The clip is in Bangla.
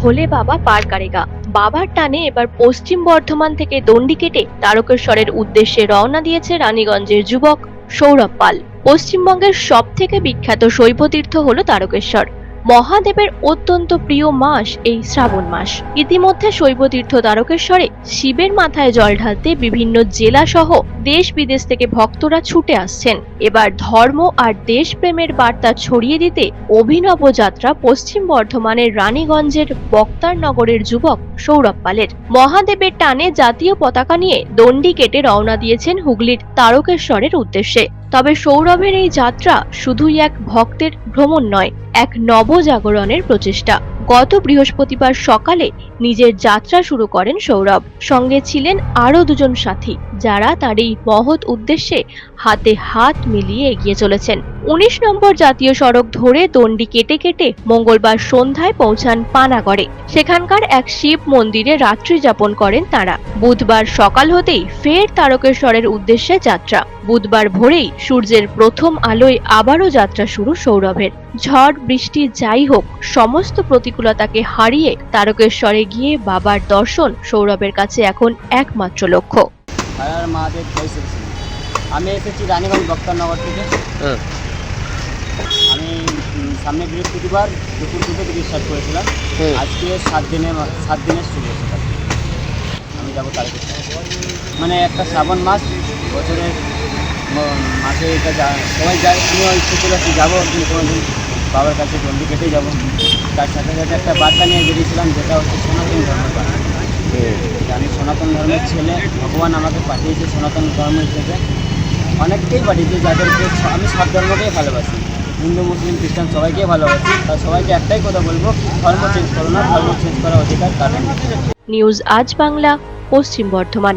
ভোলে বাবা পার কারেগা। বাবার টানে এবার পশ্চিম বর্ধমান থেকে দণ্ডি কেটে তারকেশ্বরের উদ্দেশ্যে রওনা দিয়েছে রানীগঞ্জের যুবক সৌরভ পাল। পশ্চিমবঙ্গের সব থেকে বিখ্যাত শৈবতীর্থ হল তারকেশ্বর। মহাদেবের অত্যন্ত প্রিয় মাস এই শ্রাবণ মাস। ইতিমধ্যে শৈবতীর্থ তারকেশ্বরে শিবের মাথায় জল ঢালতে বিভিন্ন জেলা সহ দেশ বিদেশ থেকে ভক্তরা ছুটে আসছেন। এবার ধর্ম আর দেশপ্রেমের বার্তা ছড়িয়ে দিতে অভিনব যাত্রা পশ্চিম বর্ধমানের রানীগঞ্জের বক্তারনগরের যুবক সৌরভ পালের। মহাদেবের টানে জাতীয় পতাকা নিয়ে দণ্ডি কেটে রওনা দিয়েছেন হুগলির তারকেশ্বরের উদ্দেশ্যে। তবে সৌরভের এই যাত্রা শুধুই এক ভক্তের ভ্রমণ নয়, এক নবজাগরণের প্রচেষ্টা। গত বৃহস্পতিবার সকালে নিজের যাত্রা শুরু করেন সৌরভ। সঙ্গে ছিলেন আরও দুজন সাথী, যারা তার এই মহৎ উদ্দেশ্যে হাতে হাত মিলিয়ে এগিয়ে চলেছেন। উনিশ নম্বর জাতীয় সড়ক ধরে দণ্ডি কেটে কেটে মঙ্গলবার সন্ধ্যায় পৌঁছান পানাগড়ে। সেখানকার এক শিব মন্দিরে রাত্রি যাপন করেন তারা। বুধবার সকাল হতেই ফের তারকেশ্বরের উদ্দেশ্যে যাত্রা। বুধবার ভোরেই সূর্যের প্রথম আলোয় আবারও যাত্রা শুরু সৌরভের। ঝড় বৃষ্টি যাই হোক সমস্ত প্রতিকূলতাকে হারিয়ে তারকেশ্বরে গিয়ে বাবার দর্শন সৌরভের কাছে এখন একমাত্র লক্ষ্য। আমি এসেছি রানীগঞ্জ বক্তারনগর থেকে। হ্যাঁ। আমি সামনে বৃহস্পতিবার দুপুর দুটো থেকে স্টার্ট করেছিলাম। আজকে সাত দিনের সাত দিনের শুরু কাজ। আমি যাব তারিখে মানে একটা শ্রাবণ মাস বছরের মাসে এটা যা সবাই যায় আমিও ইচ্ছে ছিল কি যাব কিন্তু কোনোদিন। বাবার কাছে জলদি কেটেই যাব। তার সাথে সাথে একটা বার্তা নিয়ে বেরিয়েছিলাম যেটা হচ্ছে সনাতন ধর্মের বার্তা। আমি সনাতন ধর্মের ছেলে ভগবান আমাকে পাঠিয়েছে সনাতন ধর্ম হিসেবে। অনেককেই পাঠিয়েছে যাদেরকে আমি সব ধর্মকেই ভালোবাসি। হিন্দু, মুসলিম, খ্রিস্টান সবাইকে ভালোবাসি। আর সবাইকে একটাই কথা বলব, ধর্ম চেঞ্জ করো না, ধর্ম চেঞ্জ করার অধিকার কারণ নিউজ আজ বাংলা, পশ্চিম বর্ধমান।